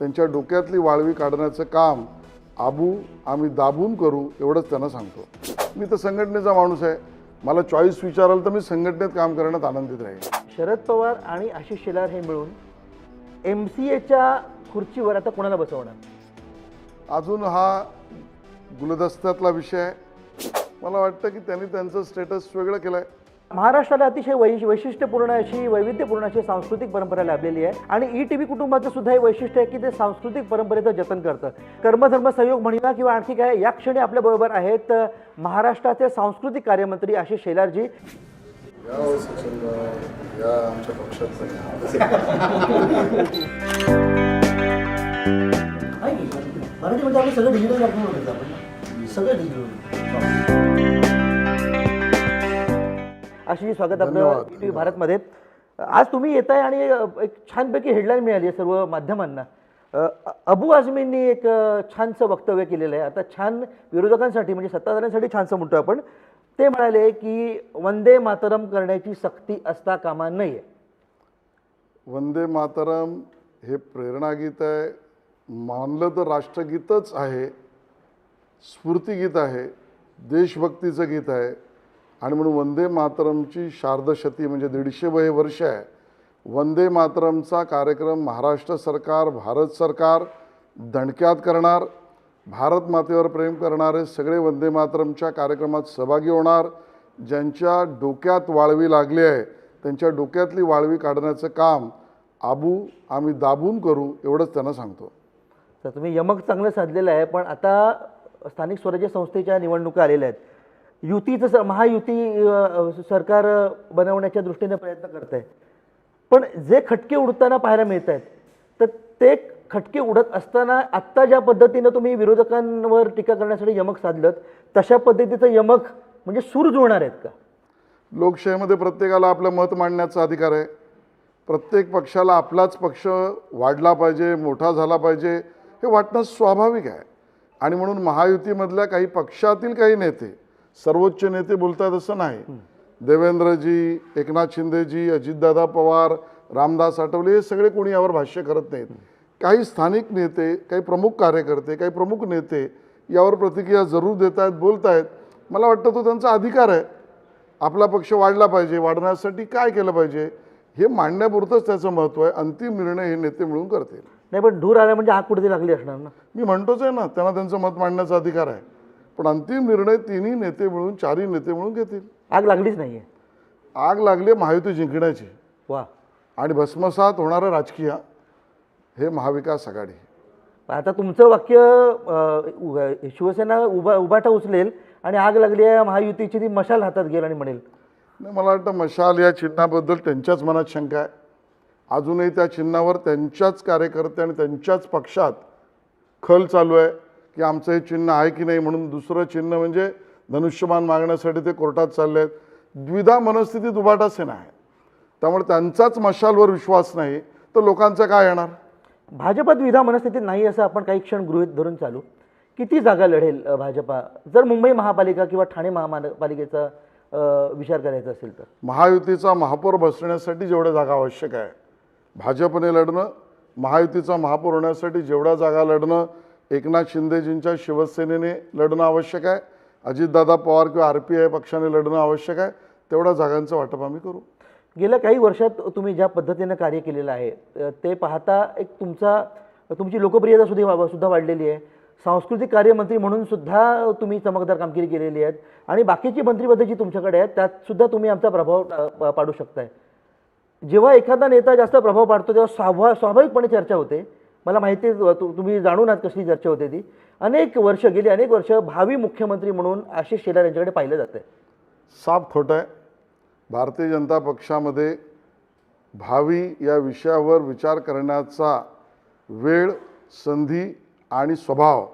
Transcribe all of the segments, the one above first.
त्यांच्या डोक्यातली वाळवी काढण्याचं काम आबू आम्ही दाबून करू एवढंच त्यांना सांगतो. मी तर संघटनेचा माणूस आहे. मला चॉईस विचाराल तर मी संघटनेत काम करण्यात आनंदित राहील शरद पवार आणि आशिष शेलार हे मिळून एम सी एच्या खुर्चीवर आता कोणाला बसवणार? अजून हा गुलदस्त्यातला विषय आहे. मला वाटतं की त्यांनी त्यांचं स्टेटस वेगळं केलं आहे महाराष्ट्राला अतिशय वै वैशिष्ट्यपूर्ण अशी वैविध्यपूर्ण अशी सांस्कृतिक परंपरा लाभलेली आहे. आणि ई टी व्ही कुटुंबाचं सुद्धा हे वैशिष्ट्य आहे की ते सांस्कृतिक परंपरेचं जतन करतं. कर्मधर्म संयोग म्हणूया किंवा आणखी काय या क्षणी आपल्याबरोबर आहेत महाराष्ट्राचे सांस्कृतिक कार्यमंत्री आशिष शेलारजी. सगळं डिजिटल सगळं डिजिटल आशिष स्वागत आपलं टी व्ही भारतमध्ये. आज तुम्ही येत आहे आणि एक छानपैकी हेडलाईन मिळाली आहे सर्व माध्यमांना. अबू आझमींनी एक छानसं वक्तव्य केलेलं आहे. आता छान विरोधकांसाठी म्हणजे सत्ताधाऱ्यांसाठी छानसं म्हणतो आपण. ते म्हणाले की वंदे मातरम करण्याची सक्ती असता कामा नये. वंदे मातरम हे प्रेरणागीत आहे. मानलं तर राष्ट्रगीतच आहे. स्फूर्तिगीत आहे. देशभक्तीचं गीत आहे. आणि म्हणून वंदे मातरमची शारदशती म्हणजे दीडशे वय वर्ष आहे. वंदे मातरमचा कार्यक्रम महाराष्ट्र सरकार भारत सरकार दणक्यात करणार भारत मातेवर प्रेम करणारे सगळे वंदे मातरमच्या कार्यक्रमात सहभागी होणार ज्यांच्या डोक्यात वाळवी लागली आहे त्यांच्या डोक्यातली वाळवी काढण्याचं काम आबू आम्ही दाबून करू एवढंच त्यांना सांगतो. तर तुम्ही यमक चांगलं साधलेलं आहे पण आता स्थानिक स्वराज्य संस्थेच्या निवडणुका आलेल्या आहेत. युतीचं स महायुती सरकार बनवण्याच्या दृष्टीने प्रयत्न करत आहे पण जे खटके उडताना पाहायला मिळत आहेत तर ते खटके उडत असताना आत्ता ज्या पद्धतीनं तुम्ही विरोधकांवर टीका करण्यासाठी यमक साधलं तशा पद्धतीचं यमक म्हणजे सूर जुळणार आहेत का? लोकशाहीमध्ये प्रत्येकाला आपलं मत मांडण्याचा अधिकार आहे. प्रत्येक पक्षाला आपलाच पक्ष वाढला पाहिजे मोठा झाला पाहिजे हे वाटणं स्वाभाविक आहे. आणि म्हणून महायुतीमधल्या काही पक्षातील काही नेते सर्वोच्च नेते बोलतात असं नाही. देवेंद्रजी एकनाथ शिंदेजी अजितदादा पवार रामदास आठवले हे सगळे कोणी यावर भाष्य करत नाहीत. काही स्थानिक नेते काही प्रमुख कार्यकर्ते काही प्रमुख नेते यावर प्रतिक्रिया जरूर देत आहेत बोलत आहेत मला वाटतं तो त्यांचा अधिकार आहे. आपला पक्ष वाढला पाहिजे. वाढण्यासाठी काय केलं पाहिजे? हे मांडण्यापुरतंच त्याचं महत्त्व आहे. अंतिम निर्णय हे नेते मिळून करतील. नाही पण धूर आला म्हणजे आग कुठे लागली असणार ना? मी म्हणतोच आहे ना त्यांना त्यांचं मत मांडण्याचा अधिकार आहे. पण अंतिम निर्णय तिन्ही नेते मिळून चारही नेते मिळून घेतील. आग लागलीच नाही आग लागली महायुती जिंकण्याची. वा. आणि भस्मसात होणारं राजकीय हे महाविकास आघाडी. आता तुमचं वाक्य शिवसेना उभा उभाटा उचलेल आणि आग लागली आहे महायुतीची ती मशाल हातात घेईल आणि म्हणेल. नाही मला वाटतं मशाल या चिन्हाबद्दल त्यांच्याच मनात शंका आहे. अजूनही त्या चिन्हावर त्यांच्याच कार्यकर्ते आणि त्यांच्याच पक्षात खल चालू आहे. की आमचं हे चिन्ह आहे की नाही म्हणून दुसरं चिन्ह म्हणजे धनुष्यमान मागण्यासाठी ते कोर्टात चालले आहेत. द्विधा मनस्थितीत उभाटा सेना आहे. त्यामुळे त्यांचाच मशालवर विश्वास नाही तर लोकांचा काय येणार? भाजपात द्विधा मनस्थितीत नाही असं आपण काही क्षण गृहीत धरून चालू. किती जागा लढेल भाजपा? जर मुंबई महापालिका किंवा ठाणे महापालिकेचा विचार करायचा असेल तर. महायुतीचा महापौर बसण्यासाठी जेवढ्या जागा आवश्यक आहे. भाजपने लढणं महायुतीचा महापौर होण्यासाठी जेवढ्या जागा लढणं एकनाथ शिंदेजींच्या शिवसेनेने लढणं आवश्यक आहे. अजितदादा पवार किंवा आर पी आय पक्षाने लढणं आवश्यक आहे. तेवढ्या जागांचं वाटप आम्ही करू. गेल्या काही वर्षात तुम्ही ज्या पद्धतीनं कार्य केलेलं आहे ते पाहता एक तुमचा तुमची लोकप्रियता सुद्धा सुद्धा वाढलेली आहे. सांस्कृतिक कार्यमंत्री म्हणून सुद्धा तुम्ही चमकदार कामगिरी केलेली आहेत. आणि बाकीची मंत्रीपद जी तुमच्याकडे आहेत त्यात सुद्धा तुम्ही आमचा प्रभाव पाडू शकताय. जेव्हा एखादा नेता जास्त प्रभाव पाडतो तेव्हा स्वाभा स्वाभाविकपणे चर्चा होते. मला माहिती आहे तुम्ही जाणून आहात कशी चर्चा होते ती. अनेक वर्ष गेली अनेक वर्ष भावी मुख्यमंत्री म्हणून आशिष शेलार यांच्याकडे पाहिलं जातं साफ खोटं आहे. भारतीय जनता पक्षामध्ये भावी या विषयावर विचार करण्याचा वेळ संधी आणि स्वभाव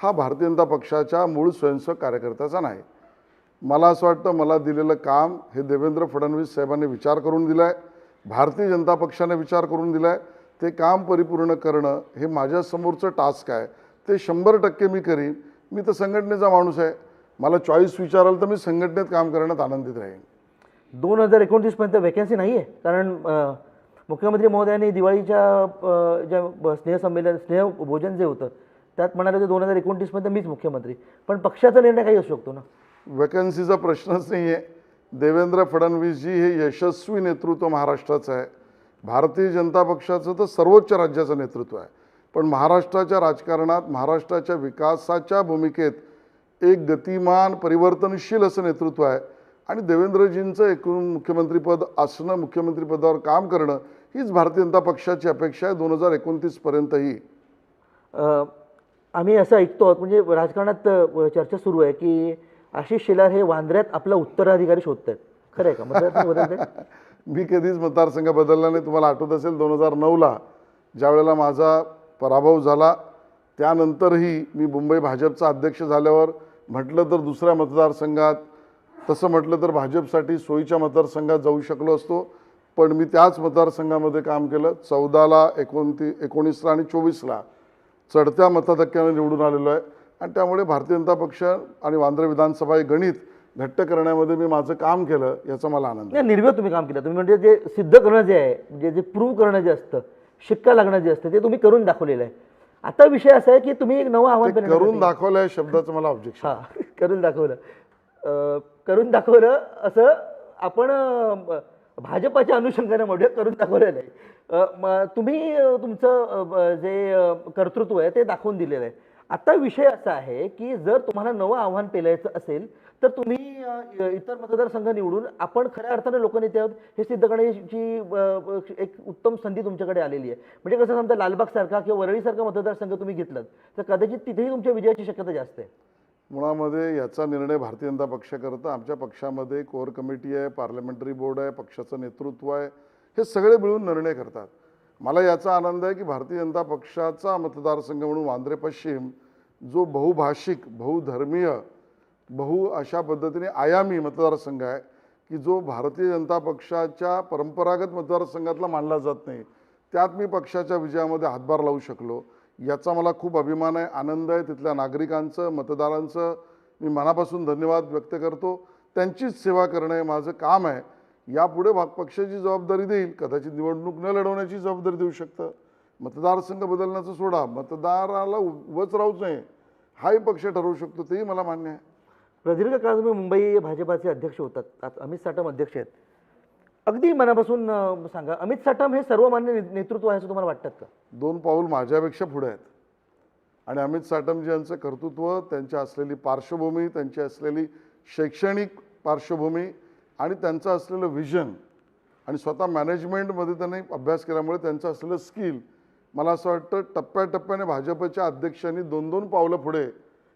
हा भारतीय जनता पक्षाच्या मूळ स्वयंसेवक कार्यकर्त्याचा नाही. मला असं वाटतं मला दिलेलं काम हे देवेंद्र फडणवीस साहेबांनी विचार करून दिलं आहे भारतीय जनता पक्षाने विचार करून दिला आहे ते काम परिपूर्ण करणं हे माझ्यासमोरचं टास्क आहे. ते शंभर टक्के मी करीन. मी तर संघटनेचा माणूस आहे. मला चॉईस विचाराल तर मी संघटनेत काम करण्यात आनंदित राहीन. दोन हजार एकोणतीसपर्यंत वेकन्सी नाही आहे कारण मुख्यमंत्री महोदयांनी दिवाळीच्या ज्या स्नेहसंमेलन स्नेह भोजन जे होतं त्यात म्हणाले होते दोन हजार एकोणतीसमध्ये मीच मुख्यमंत्री. पण पक्षाचा निर्णय काही असू शकतो ना? वॅकन्सीचा प्रश्नच नाही आहे देवेंद्र फडणवीसजी हे यशस्वी नेतृत्व महाराष्ट्राचं आहे. भारतीय जनता पक्षाचं तर सर्वोच्च राज्याचं नेतृत्व आहे. पण महाराष्ट्राच्या राजकारणात महाराष्ट्राच्या विकासाच्या भूमिकेत एक गतिमान परिवर्तनशील असं नेतृत्व आहे. आणि देवेंद्रजींचं एकूण मुख्यमंत्रीपद असणं मुख्यमंत्रीपदावर काम करणं हीच भारतीय जनता पक्षाची अपेक्षा आहे दोन हजार एकोणतीसपर्यंतही. आम्ही असं ऐकतो आहोत म्हणजे राजकारणात चर्चा सुरू आहे की आशिष शेलार हे वांद्र्यात आपला उत्तराधिकारी शोधत आहेत खरं आहे का? बदलते मी कधीच मतदारसंघ बदलला नाही. तुम्हाला आठवत असेल दोन हजार नऊला ज्यावेळेला माझा पराभव झाला त्यानंतरही मी मुंबई भाजपचा अध्यक्ष झाल्यावर म्हटलं तर दुसऱ्या मतदारसंघात तसं म्हटलं तर भाजपसाठी सोयीच्या मतदारसंघात जाऊ शकलो असतो. पण मी त्याच मतदारसंघामध्ये काम केलं. चौदाला एकोणती एकोणीसला आणि चोवीसला चढत्या मताधक्क्याने निवडून आलेलो आहे. आणि त्यामुळे भारतीय जनता पक्ष आणि वांद्रे विधानसभा हे गणित घट्ट करण्यामध्ये मी माझं काम केलं याचा मला आनंद आहे. नाही निर्भय तुम्ही काम केलं. तुम्ही म्हणजे जे सिद्ध करणं जे आहे म्हणजे जे प्रूव्ह करणं जे असतं शिक्का लागणं जे असतं ते तुम्ही करून दाखवलेलं आहे. आता विषय असा आहे की तुम्ही एक नवं आव्हान ते करून दाखवलं या शब्दाचं मला ऑब्जेक्शन हा करून दाखवलं. अं, करून दाखवलं असं आपण अं, भाजपाच्या अनुषंगाने म्हणूया करून दाखवलं नाही अं, म- तुम्ही अं, तुमचं अं, ब- जे अं, कर्तृत्व आहे ते दाखवून दिलेलं आहे. आता विषय असा आहे की जर तुम्हाला नवं आव्हान पेलायचं असेल तर तुम्ही इतर मतदारसंघ निवडून आपण खऱ्या अर्थाने लोकनेते आहोत हे सिद्ध करण्याची एक उत्तम संधी तुमच्याकडे आलेली आहे. म्हणजे कसं समजा लालबागसारखा किंवा वरळीसारखा मतदारसंघ तुम्ही घेतलात तर कदाचित तिथेही तुमच्या विजयाची शक्यता जास्त आहे. मुळामध्ये याचा निर्णय भारतीय जनता पक्ष करतं आमच्या पक्षामध्ये कोर कमिटी आहे पार्लमेंटरी बोर्ड आहे पक्षाचं नेतृत्व आहे हे सगळे मिळून निर्णय करतात. मला याचा आनंद आहे की भारतीय जनता पक्षाचा मतदारसंघ म्हणून वांद्रे पश्चिम जो बहुभाषिक बहुधर्मीय बहु अशा पद्धतीने आयामी मतदारसंघ आहे की जो भारतीय जनता पक्षाच्या परंपरागत मतदारसंघातला मानला जात नाही त्यात मी पक्षाच्या विजयामध्ये हातभार लावू शकलो. याचा मला खूप अभिमान आहे आनंद आहे तिथल्या नागरिकांचं मतदारांचं मी मनापासून धन्यवाद व्यक्त करतो. त्यांचीच सेवा करणं हे माझं काम आहे. यापुढे भाग पक्षाची जबाबदारी देईल. कदाचित निवडणूक न लढवण्याची जबाबदारी देऊ शकतं. मतदारसंघ बदलण्याचं सोडा. मतदाराला उभंच राहूच नये. हाही पक्ष ठरवू शकतो. तेही मला मान्य आहे. प्रदीर्घ काळ तुम्ही मुंबई भाजपाचे अध्यक्ष होतात. आता अमित साटम अध्यक्ष आहेत. अगदी मनापासून सांगा. अमित साटम हे सर्वमान्य नेतृत्व आहे असं तुम्हाला वाटतात का? दोन पाऊल माझ्यापेक्षा पुढे आहेत. आणि अमित साटमजी यांचं कर्तृत्व त्यांची असलेली पार्श्वभूमी त्यांची असलेली शैक्षणिक पार्श्वभूमी आणि त्यांचं असलेलं विजन आणि स्वतः मॅनेजमेंटमध्ये त्यांनी अभ्यास केल्यामुळे त्यांचं असलेलं स्किल मला असं वाटतं टप्प्याटप्प्याने भाजपच्या अध्यक्षांनी दोन दोन पावलं पुढे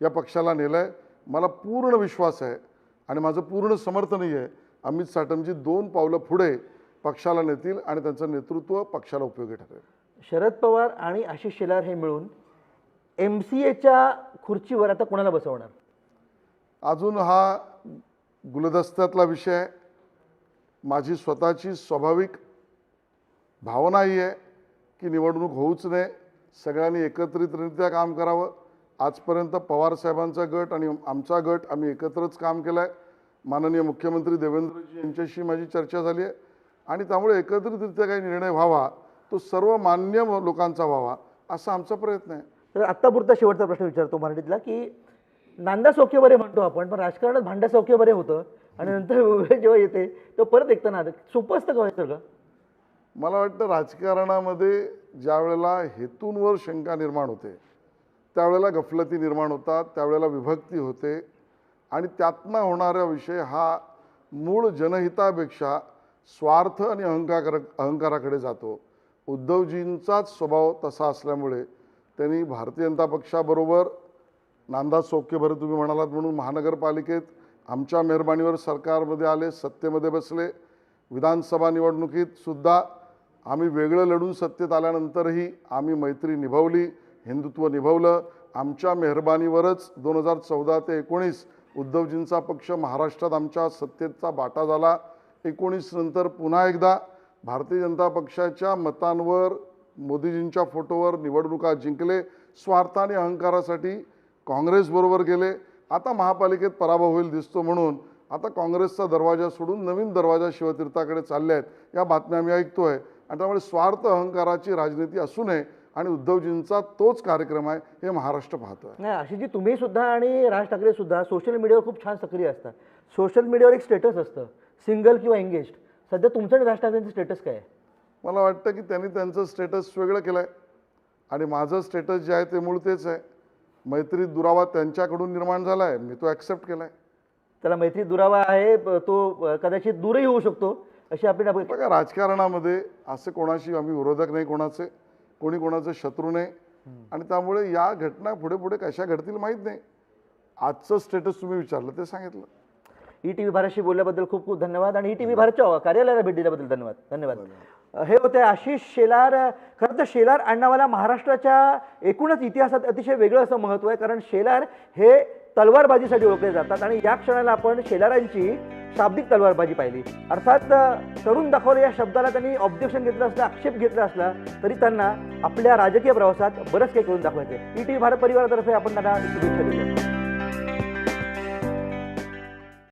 या पक्षाला नेलं आहे मला पूर्ण विश्वास आहे आणि माझं पूर्ण समर्थनही आहे. अमित साटमजी दोन पावलं पुढे पक्षाला नेतील आणि त्यांचं नेतृत्व पक्षाला उपयोगी ठरेल. शरद पवार आणि आशिष शेलार हे मिळून एम सी एच्या खुर्चीवर आता कोणाला बसवणार? अजून हा गुलदस्त्यातला विषय आहे. माझी स्वतःची स्वाभाविक भावना ही आहे की निवडणूक होऊच नये. सगळ्यांनी एकत्रितरित्या काम करावं. आजपर्यंत पवारसाहेबांचा गट आणि आमचा गट आम्ही एकत्रच काम केलं आहे माननीय मुख्यमंत्री देवेंद्रजी यांच्याशी माझी चर्चा झाली आहे. आणि त्यामुळे एकत्रितरित्या काही निर्णय व्हावा तो सर्व मान्य लोकांचा व्हावा असा आमचा प्रयत्न आहे. तर आत्तापुरता शेवटचा प्रश्न विचारतो मराठीतला की नांदा सौख्य बरे म्हणतो आपण पण राजकारणात भांडा सौख्य बरे होतं. आणि नंतर वेळ जेव्हा येते तो परत एकता नाद. सोपं असतं का सगळं? मला वाटतं राजकारणामध्ये ज्या वेळेला हेतूंवर शंका निर्माण होते त्यावेळेला गफलती निर्माण होतात त्यावेळेला विभक्ती होते आणि त्यातनं होणारा विषय हा मूळ जनहितापेक्षा स्वार्थ आणि अहंकार अहंकाराकडे जातो. उद्धवजींचाच स्वभाव तसा असल्यामुळे त्यांनी भारतीय जनता पक्षाबरोबर नांदा भरत तुम्ही म्हणालात म्हणून महानगरपालिकेत आमच्या मेहरबानीवर सरकारमध्ये आले सत्तेमध्ये बसले. विधानसभा निवडणुकीत सुद्धा आम्ही वेगळं लढून सत्तेत आल्यानंतरही आम्ही मैत्री निभावली हिंदुत्व निभावलं. आमच्या मेहरबानीवरच दोन हजार चौदा ते एकोणीस उद्धवजींचा पक्ष महाराष्ट्रात आमच्या सत्तेचा बाटा झाला. एकोणीस नंतर पुन्हा एकदा भारतीय जनता पक्षाच्या मतांवर मोदीजींच्या फोटोवर निवडणुका जिंकले. स्वार्थ आणि अहंकारासाठी काँग्रेसबरोबर गेले आता महापालिकेत पराभव होईल दिसतो म्हणून आता काँग्रेसचा दरवाजा सोडून नवीन दरवाजा शिवतीर्थाकडे चालले आहेत या बातम्या आम्ही ऐकतोय. आणि त्यामुळे स्वार्थ अहंकाराची राजनीती असू नये आणि उद्धवजींचा तोच कार्यक्रम आहे हे महाराष्ट्र पाहतो आहे नाही आशिषजी तुम्ही सुद्धा आणि राज ठाकरे सुद्धा सोशल मीडियावर खूप छान सक्रिय असतात. सोशल मीडियावर एक स्टेटस असतं सिंगल किंवा एंगेज्ड सध्या तुमचं आणि राज ठाकरेंचं स्टेटस काय आहे? मला वाटतं की त्यांनी त्यांचं स्टेटस वेगळं केलं आहे आणि माझं स्टेटस जे आहे ते मूळ तेच आहे. मैत्री दुरावा त्यांच्याकडून निर्माण झाला आहे मी तो ॲक्सेप्ट केला आहे त्याला मैत्री दुरावा आहे तो कदाचित दूरही होऊ शकतो अशी आपली अपेक्षा बघा राजकारणामध्ये असं कोणाशी आम्ही विरोधक नाही कोणाचे कोणी कोणाचे शत्रू नाही. आणि त्यामुळे या घटना पुढे पुढे कशा घडतील माहीत नाही. आजचं स्टेटस तुम्ही विचारलं ते सांगितलं. ई टी व्ही भारतशी बोलल्याबद्दल खूप खूप धन्यवाद आणि ई टी व्ही भारतच्या कार्यालयाला भेट दिल्याबद्दल धन्यवाद. धन्यवाद. हे होते आशिष शेलार. खरं तर शेलार अण्णावाला महाराष्ट्राच्या एकूणच इतिहासात अतिशय वेगळं असं महत्त्व आहे. कारण शेलार हे तलवारबाजीसाठी ओळखले जातात आणि या क्षणाला आपण शेलारांची शाब्दिक तलवारबाजी पाहिली. अर्थात तरुण दाखवले या शब्दाला त्यांनी ऑब्जेक्शन घेतलं असलं आक्षेप घेतला असला तरी त्यांना आपल्या राजकीय प्रवासात बरंच काही करून दाखवायचं. ई टी भारत परिवारातर्फे आपण त्यांना शुभेच्छा देतो.